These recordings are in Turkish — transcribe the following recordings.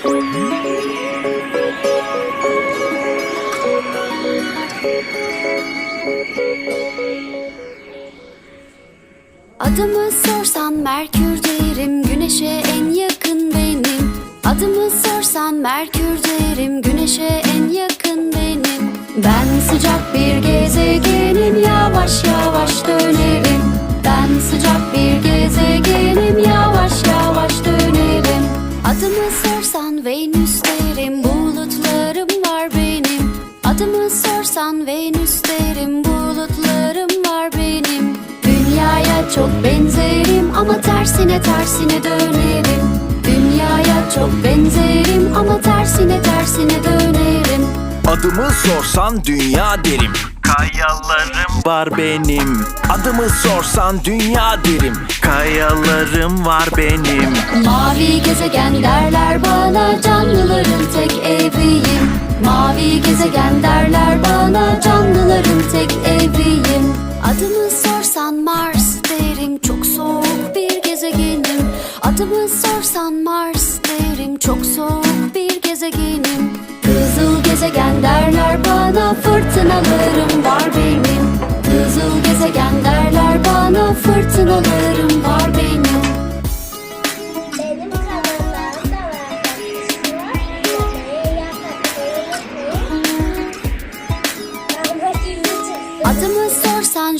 Adımı sorsan Merkür derim Güneşe en yakın benim. Adımı sorsan Merkür derim Güneşe en yakın benim. Ben sıcak bir gezegenim Yavaş yavaş sorsan derim Bulutlarım var benim. Adımı sorsan Venüs derim Bulutlarım var benim. Dünyaya çok benzerim Ama tersine tersine dönerim. Dünyaya çok benzerim Ama tersine tersine dönerim. Adımı sorsan dünya derim Kayalarım var benim. Adımı sorsan dünya derim. Kayalarım var benim. Mavi gezegen derler bana Canlıların tek eviyim. Mavi gezegen derler bana Canlıların tek eviyim. Adımı sorsan Mars derim Çok soğuk bir gezegenim. Adımı sorsan Mars derim Çok soğuk bir gezegenim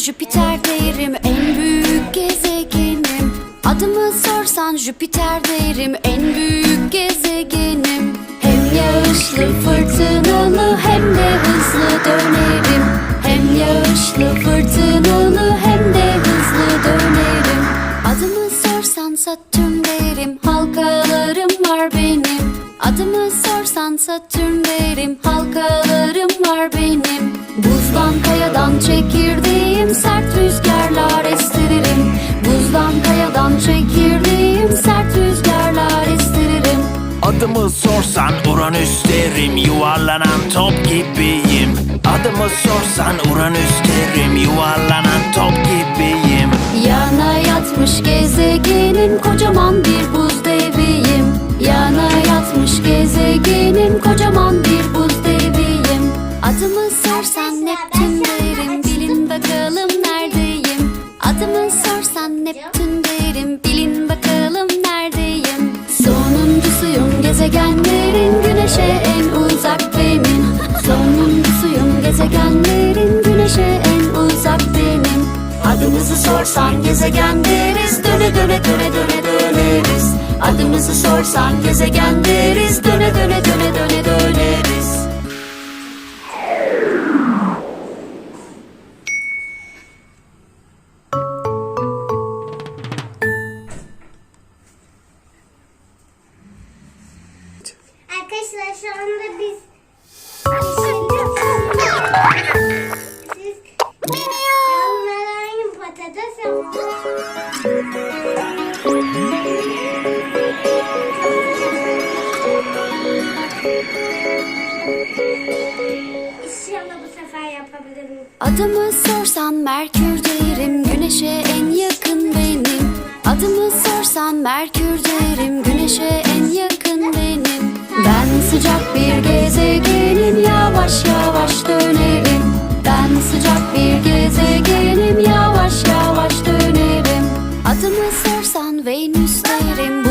Jüpiter derim en büyük gezegenim. Adımı sorsan Jüpiter derim en büyük gezegenim. Hem yağışlı fırtınalı hem de hızlı dönerim. Hem yağışlı fırtınalı hem de hızlı dönerim. Adımı sorsan Satürn derim halkalarım var benim. Adımı sorsan Satürn derim halkalarım var benim. Buzdan kayadan çekirdeğim sert rüzgarlar estiririm. Buzdan kayadan çekirdeğim sert rüzgarlar estiririm. Adımı sorsan Uranüs derim Yuvarlanan top gibiyim. Adımı sorsan Uranüs derim Yuvarlanan top gibiyim. Yana yatmış gezegenim kocaman bir buz Neptün derim bilin bakalım neredeyim? Sonuncusuyum gezegenlerin güneşe en uzak benim. Sonuncusuyum gezegenlerin güneşe en uzak benim. Adımızı sorsan gezegen deriz Döne döne döne döne döneriz. Adımızı sorsan gezegen deriz Döne döne döne Adımı sorsan Merkür derim Güneşe en yakın benim. Adımı sorsan Merkür derim Güneşe en yakın benim. Ben sıcak bir gezegenim sorsan Venüs